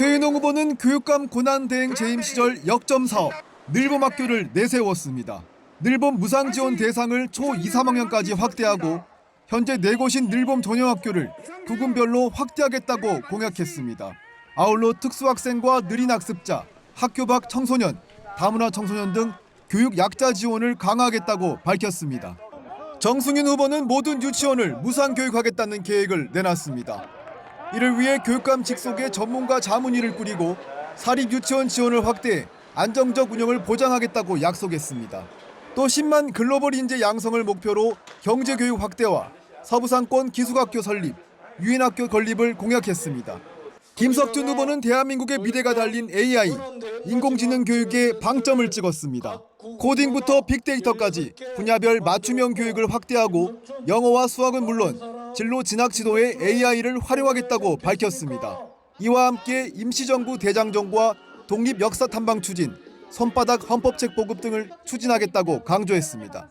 최인홍 후보는 교육감 고난 대행 재임 시절 역점 사업 늘봄 학교를 내세웠습니다. 늘봄 무상 지원 대상을 초 2, 3학년까지 확대하고 현재 네 곳인 늘봄 전용학교를 구군별로 확대하겠다고 공약했습니다. 아울러 특수학생과 느린 학습자, 학교 밖 청소년, 다문화 청소년 등 교육 약자 지원을 강화하겠다고 밝혔습니다. 정승윤 후보는 모든 유치원을 무상 교육하겠다는 계획을 내놨습니다. 이를 위해 교육감 직속의 전문가 자문위를 꾸리고 사립 유치원 지원을 확대해 안정적 운영을 보장하겠다고 약속했습니다. 또 10만 글로벌 인재 양성을 목표로 경제 교육 확대와 서부상권 기숙학교 설립, 유인학교 건립을 공약했습니다. 김석준 후보는 대한민국의 미래가 달린 AI, 인공지능 교육에 방점을 찍었습니다. 코딩부터 빅데이터까지 분야별 맞춤형 교육을 확대하고 영어와 수학은 물론 진로 진학 지도에 AI를 활용하겠다고 밝혔습니다. 이와 함께 임시정부 대장정과 독립 역사 탐방 추진, 손바닥 헌법책 보급 등을 추진하겠다고 강조했습니다.